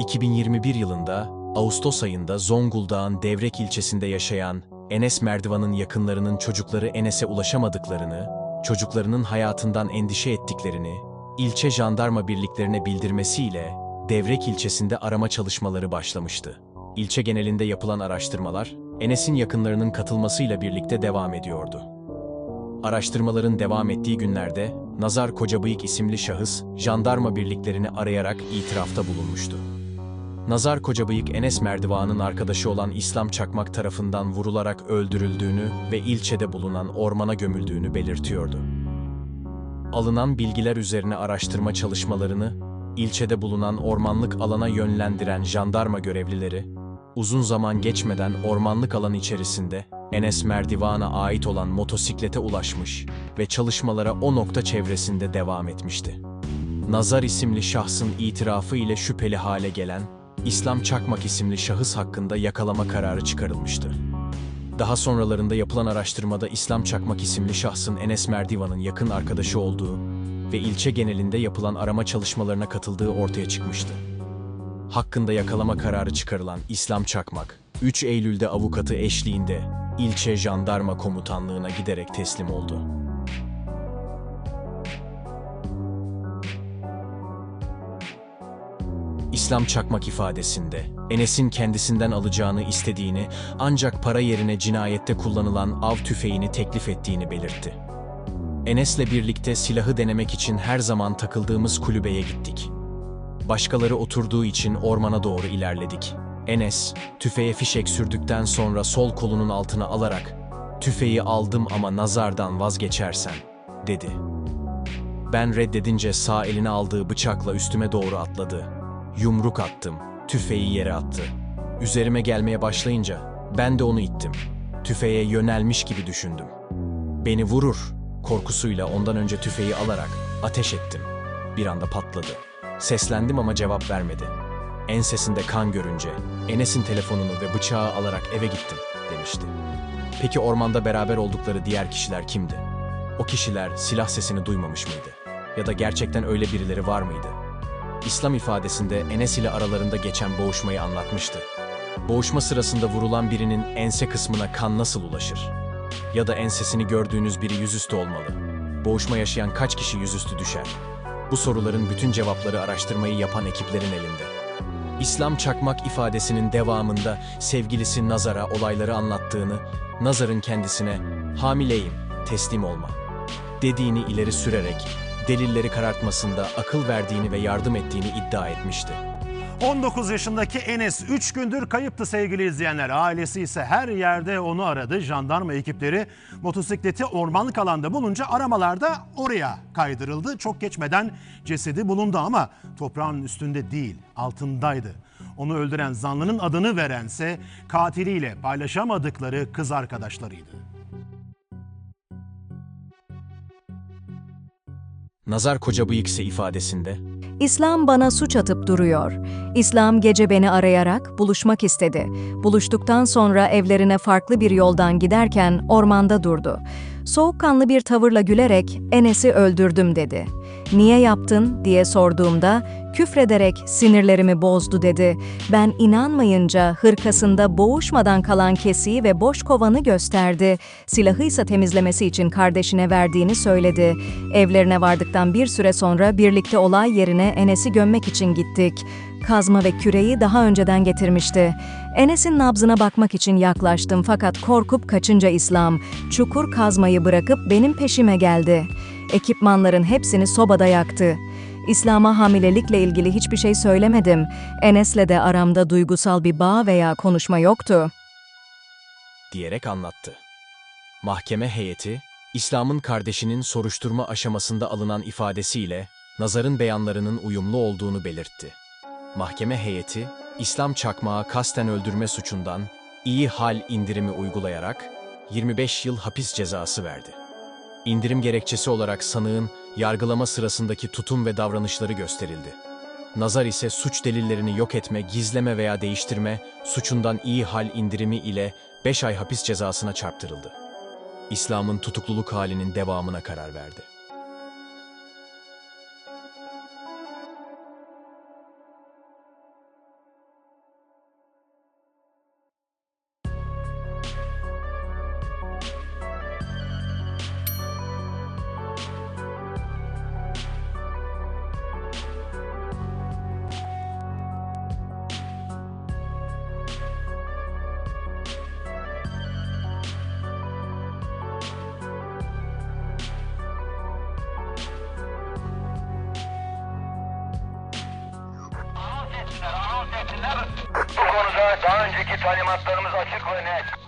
2021 yılında Ağustos ayında Zonguldak'ın Devrek ilçesinde yaşayan Enes Merdivan'ın yakınlarının çocukları Enes'e ulaşamadıklarını, çocuklarının hayatından endişe ettiklerini, ilçe jandarma birliklerine bildirmesiyle Devrek ilçesinde arama çalışmaları başlamıştı. İlçe genelinde yapılan araştırmalar, Enes'in yakınlarının katılmasıyla birlikte devam ediyordu. Araştırmaların devam ettiği günlerde Nazar Kocabıyık isimli şahıs jandarma birliklerini arayarak itirafta bulunmuştu. Nazar Kocabıyık Enes Merdivan'ın arkadaşı olan İslam Çakmak tarafından vurularak öldürüldüğünü ve ilçede bulunan ormana gömüldüğünü belirtiyordu. Alınan bilgiler üzerine araştırma çalışmalarını ilçede bulunan ormanlık alana yönlendiren jandarma görevlileri, uzun zaman geçmeden ormanlık alan içerisinde Enes Merdivan'a ait olan motosiklete ulaşmış ve çalışmalara o nokta çevresinde devam etmişti. Nazar isimli şahsın itirafı ile şüpheli hale gelen İslam Çakmak isimli şahıs hakkında yakalama kararı çıkarılmıştı. Daha sonralarında yapılan araştırmada İslam Çakmak isimli şahsın Enes Merdivan'ın yakın arkadaşı olduğu ve ilçe genelinde yapılan arama çalışmalarına katıldığı ortaya çıkmıştı. Hakkında yakalama kararı çıkarılan İslam Çakmak, 3 Eylül'de avukatı eşliğinde ilçe jandarma komutanlığına giderek teslim oldu. İslam Çakmak ifadesinde Enes'in kendisinden alacağını istediğini ancak para yerine cinayette kullanılan av tüfeğini teklif ettiğini belirtti. Enes'le birlikte silahı denemek için her zaman takıldığımız kulübeye gittik. Başkaları oturduğu için ormana doğru ilerledik. Enes, tüfeğe fişek sürdükten sonra sol kolunun altına alarak "Tüfeği aldım ama nazardan vazgeçersen." dedi. Ben reddedince sağ eline aldığı bıçakla üstüme doğru atladı. Yumruk attım, tüfeği yere attı. Üzerime gelmeye başlayınca ben de onu ittim. Tüfeğe yönelmiş gibi düşündüm. Beni vurur korkusuyla ondan önce tüfeği alarak ateş ettim. Bir anda patladı. Seslendim ama cevap vermedi. Ensesinde kan görünce Enes'in telefonunu ve bıçağı alarak eve gittim demişti. Peki ormanda beraber oldukları diğer kişiler kimdi? O kişiler silah sesini duymamış mıydı? Ya da gerçekten öyle birileri var mıydı? İslam ifadesinde Enes ile aralarında geçen boğuşmayı anlatmıştı. Boğuşma sırasında vurulan birinin ense kısmına kan nasıl ulaşır? Ya da ensesini gördüğünüz biri yüzüstü olmalı. Boğuşma yaşayan kaç kişi yüzüstü düşer? Bu soruların bütün cevapları araştırmayı yapan ekiplerin elinde. İslam Çakmak ifadesinin devamında sevgilisi Nazar'a olayları anlattığını, Nazar'ın kendisine hamileyim, teslim olma dediğini ileri sürerek delilleri karartmasında akıl verdiğini ve yardım ettiğini iddia etmişti. 19 yaşındaki Enes 3 gündür kayıptı sevgili izleyenler. Ailesi ise her yerde onu aradı. Jandarma ekipleri motosikleti ormanlık alanda bulunca aramalarda oraya kaydırıldı. Çok geçmeden cesedi bulundu ama toprağın üstünde değil altındaydı. Onu öldüren zanlının adını verense katiliyle paylaşamadıkları kız arkadaşlarıydı. Nazar Kocabıyık ise ifadesinde İslam bana suç atıp duruyor. İslam gece beni arayarak buluşmak istedi. Buluştuktan sonra evlerine farklı bir yoldan giderken ormanda durdu. Soğukkanlı bir tavırla gülerek Enes'i öldürdüm dedi. Niye yaptın diye sorduğumda küfrederek sinirlerimi bozdu dedi. Ben inanmayınca hırkasında boğuşmadan kalan kesiği ve boş kovanı gösterdi. Silahı ise temizlemesi için kardeşine verdiğini söyledi. Evlerine vardıktan bir süre sonra birlikte olay yerine Enes'i gömmek için gittik. Kazma ve küreği daha önceden getirmişti. Enes'in nabzına bakmak için yaklaştım fakat korkup kaçınca İslam, çukur kazmayı bırakıp benim peşime geldi. Ekipmanların hepsini sobada yaktı. İslam'a hamilelikle ilgili hiçbir şey söylemedim. Enes'le de aramda duygusal bir bağ veya konuşma yoktu. diyerek anlattı. Mahkeme heyeti, İslam'ın kardeşinin soruşturma aşamasında alınan ifadesiyle Nazar'ın beyanlarının uyumlu olduğunu belirtti. Mahkeme heyeti, İslam Çakmağı kasten öldürme suçundan iyi hal indirimi uygulayarak 25 yıl hapis cezası verdi. İndirim gerekçesi olarak sanığın yargılama sırasındaki tutum ve davranışları gösterildi. Nazar ise suç delillerini yok etme, gizleme veya değiştirme suçundan iyi hal indirimi ile 5 ay hapis cezasına çarptırıldı. İslam'ın tutukluluk halinin devamına karar verdi. Bu konuda daha önceki talimatlarımız açık ve net.